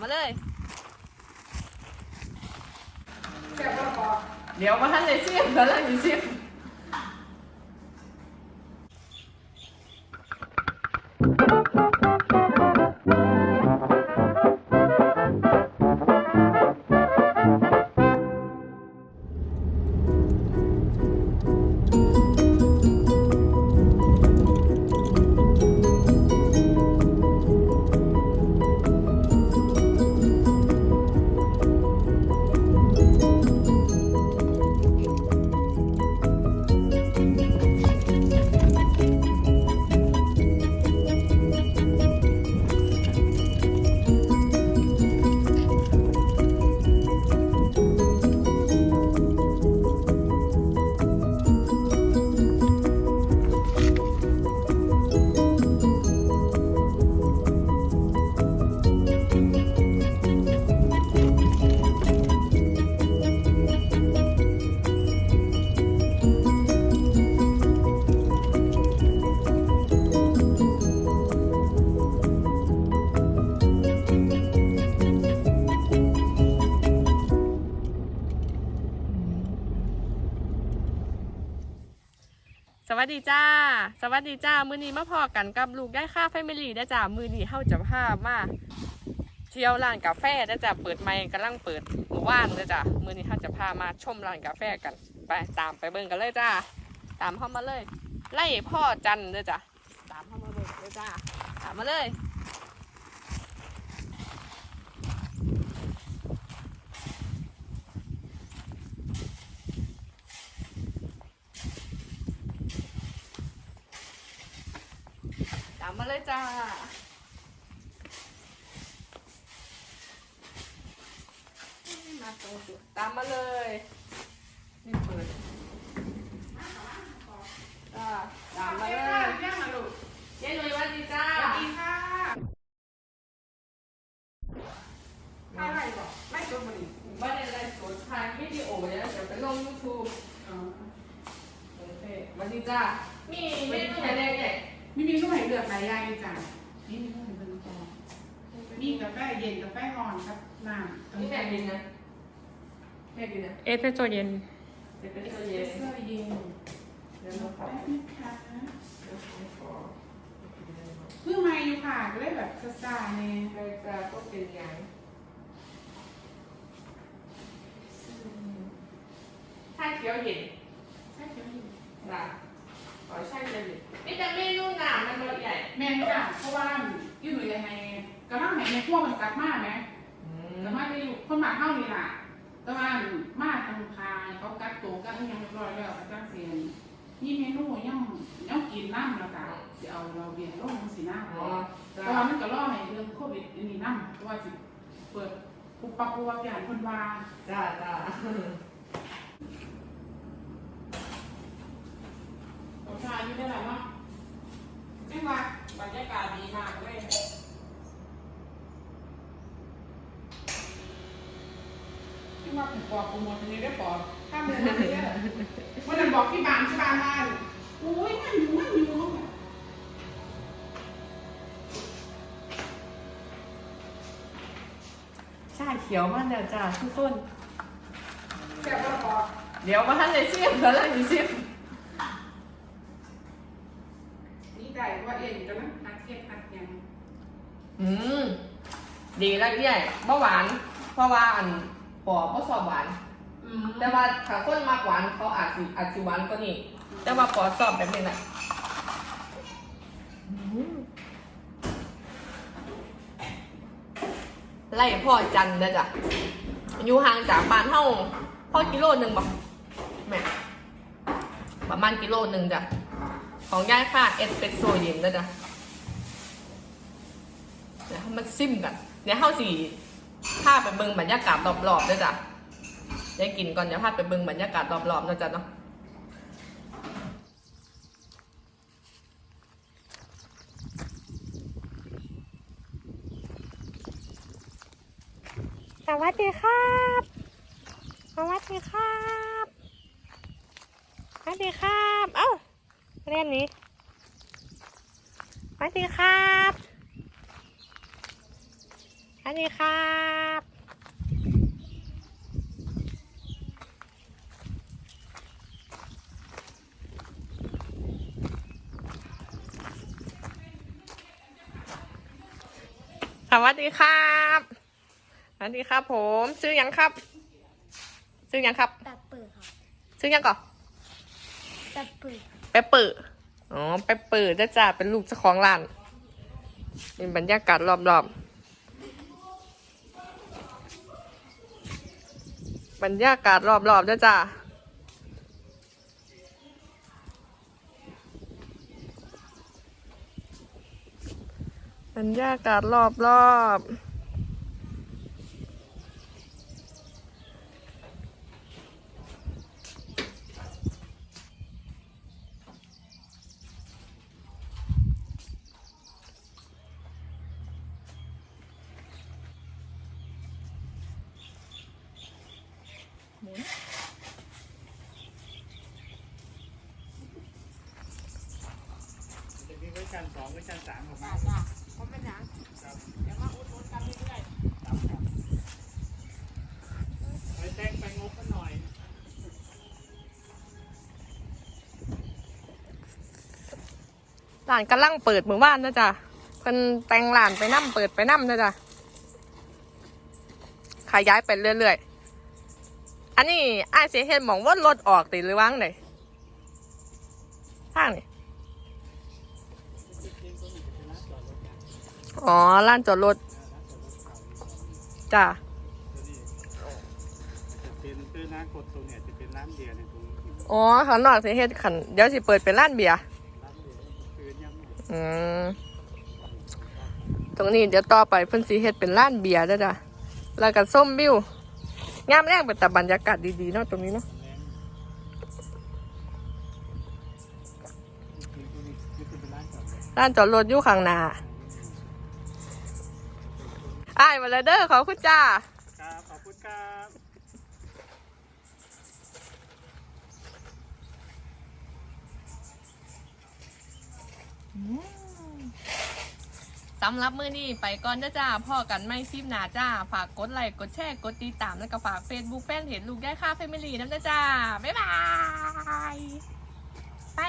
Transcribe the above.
มาเลยเดี๋ยวมาท่านเลยชิมแล้วล่ะอยู่ชิม วัสดีจ้า สวัสดีจ้า มือนี้มาพอกันกับลูกได้ค่าแฟมิลี่ได้จ้า มือนี้เฮาจะพามาเที่ยวร้านกาแฟได้จ้า เปิดไมค์กำลังเปิดหมู่บ้านได้จ้า มือนี้เฮาจะพามาชมร้านกาแฟกัน ไปตามไปเบิ่งกันเลยจ้า ตามเข้ามาเลย ไล่พ่อจันเด้จ้า ตามเข้ามาเบิ่งเลยจ้า ตามมาเลย ตามมา เลยจ้า มาตรงจุดตามมาเลยนี่เปิดจ้าตามมาเลยย่างมาลูกเย้หนุ่ยสวัสดีจ้าสวัสดีค่ะไม่ไรบ่ไม่จบบ่ดีบ้านในไลฟ์สดถ่ายวิดีโอเนี่ยเดี๋ยวไปลงยูทูบอ๋อโอเคสวัสดีจ้ามีเมนูไหนแดงให ญ่มีเมนูให้เลือกหลายอย่างเลยจ้ะนี่เมนูให้เบิ่งก่อนมีกาแฟเย็นกาแฟร้อนครับน้ำนี่แม่กินนะแม่กินนะเอสเปรสโซเย็นเดี๋ยวเป็นเอสตัวเปรเย็นสโซ่เย็นเดี๋ยวเราขอแป๊บนึงค่ะเดี๋ยวขอเพิ่งมาอยู่ค่ะก็เลยแบบซ่าๆเนี่ยใครจะก็เป็นอย่างชาเขียวเย็นใช่ใช่ไหมนะ ขอชาเขียวเย็นนี่จะเมนูหนามันรสใหญ่แม่นจ้ะเพราะว่าอยู่หนุ่ยยังไงกระทั่งไหนในพวกมันกลับมาไหมแต่ว่าได้อยู่คนหมาเท่านี่ล่ะ แต่ว่ามาทางคายเขากัดตัวกันยังเรียบร้อยแล้วกระจ้างเสียนนี่เมนูยังยังกินน้ำแล้วก็จะเอาเราเบียร์ลงสีน้ำอ๋อแต่ว่ามันก็รอให้เรื่องโควิดอันนี้น้ำเพราะว่าสิเปิดปุบปับปุบปับอย่างคนว่าจ้าจ้า ผมชาย อยู่ได้หลายเนาะไม่ว่าบรรยากาศดีมากเลยที่ว่าผมบอกผมหมดทีนี้ได้ปอข้ามเดือนนี้ได้วันนั้นบอกพี่บางที่บ้านว่าโอ้ยมันอยู่มันอยู่ชาเขียวมันแล้วจ้าทุกคนแซ่บบ่พอเดี๋ยวมาท่านเลยชิมแล้วล่ะอยู่ชิม ดีใจว่าเอ็นกันนะหักเทียบหักยัง อืมดีแล้วใหญ่เบาหวาน เพราะว่าอันปอก็สอบหวาน อืมแต่ว่าถ้าคนมากหวานเขาอาจสิอาจสิหวานกว่านี้แต่ว่าปอสอบแบบนี้แหละอืมไล่พ่อจันทร์นะจ๊ะอยู่ห่างจากบ้านเท่าพ่อกิโลหนึ่งบอกแม่ประมาณกิโลหนึ่งจ้ะของย่ายค่ะเอสเปรสโซเย็นนะจ๊ะเดี๋ยวให้ มันซิมกันเดี๋ยวเข้าสี่พาไปเบิ่งบรรยากาศรอบๆนะจ๊ะได้กินก่อนเดี๋ยวพาไปเบิ่งบรรยากาศรอบๆนะจ๊ะเนาะสวัสดีครับสวัสดีครับสวัสดีครับ เอ้าเรียนนี้สวัสดีครับ สวัสดีครับสวัสดีครับสวัสดีครับผมซื้อยังครับ ซื้อยังครับแบบเปิดครับซื้อยังก่อนแบบเปิดไปเปิดอ๋อไปเปิดจ้าจ้าเป็นลูกเจ้าของร้านเป็นบรรยากาศรอบๆ บรรยากาศรอบๆจ้าจ้าบรรยากาศรอบๆ ชันสองเวอร์ชันสามออกมาจ้าเขาเป็นหยังเดี๋ยวมาอุดหนุนกันเรื่อยครับครับไปแจ้งไปงบกันหน่อยร้านกำลังเปิดมือว่านนะจ๊ะเพิ่นแต่งร้านไปนั่มเปิดไปนั่มนะจ๊ะขยายไปเรื่อยๆ อันนี้ไอ้ายเสียเห็นหมองว่ารถออกติหรือว่างไหนทางนี่ อ๋อร้านจอดรถจ้ะจะเป็นคือร้านกดตรงเนี่ยจะเป็นร้านเบียร์ในตรงนี้อ๋อข้างนอกเสียเห็นขันเดี๋ยวสิเปิดเป็นร้านเบียร์ร้านเบียร์คือยังไม่อืมตรงนี้เดี๋ยวต่อไปเพิ่นสิเฮ็ดเป็นร้านเบียร์เด้อจ้ะแล้วก็ส้มวิวงามแรกเป็นแต่บรรยากาศดีๆเนาะตรงนี้เนาะแรงคือตรงนี้คือเป็นร้านจอดรถร้านจอดรถอยู่ข้างหน้า อ้ายมาเลยเด้อขอบคุณจ้า ครับ ขอบคุณครับสำหรับมือนี้ไปก่อนนะจ้าพ่อกันไม่คลิปหนาจ้า ฝากกดไลค์กดแชร์กดติดตามแล้วก็ฝาก Facebook แฟนเห็นลูกได้ค่าเฟมิลี่น้ำนะจ้า บ๊ายบาย ไป